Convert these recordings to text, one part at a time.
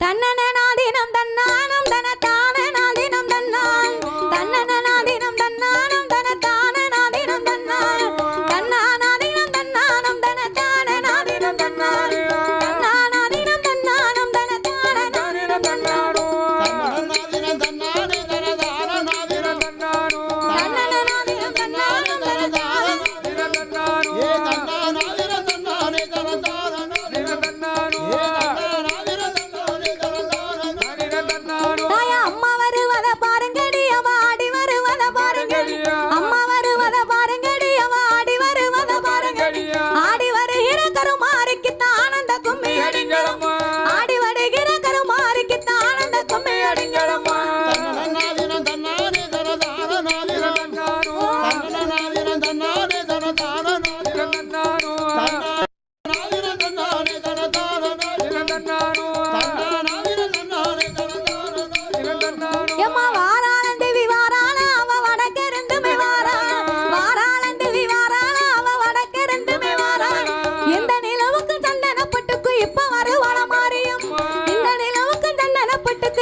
தன்னன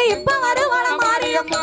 எப்ப வருவான மாரியம்மா.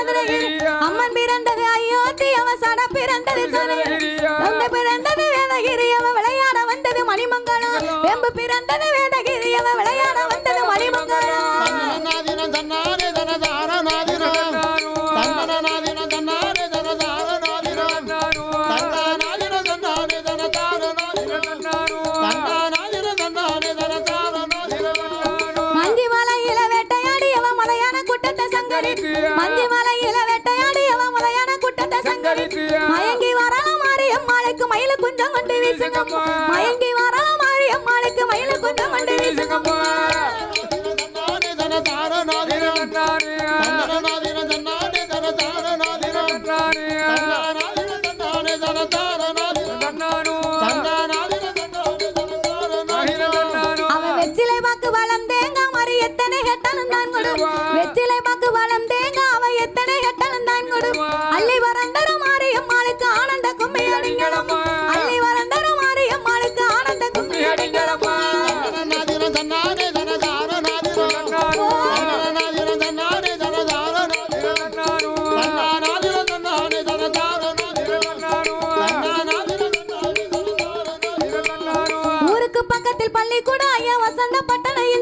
பிறந்தது அம்மன் பிறந்தது அயோத்தி அவன் சட பிறந்தது சொந்த பிறந்தது வேதகிரி அவன் விளையாட வந்தது மணிமங்கலம். எம்பு பிறந்தது வேதகிரி அவன் விளையாட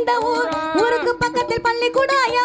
இந்த ஊர். ஊருக்கு பக்கத்தில் பள்ளிக்கூட ஐயா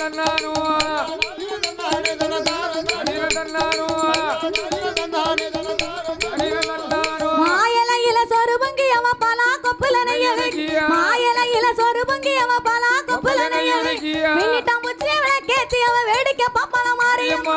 తన్నాను మాయల ఇల సొరుబంగి అవ పలా కొప్పులనయ్యవి మాయల ఇల సొరుబంగి అవ పలా కొప్పులనయ్యవి మిన్నిటం వచ్చే వేడికే తీయవ వేడికే పప్పల మారియమ్మ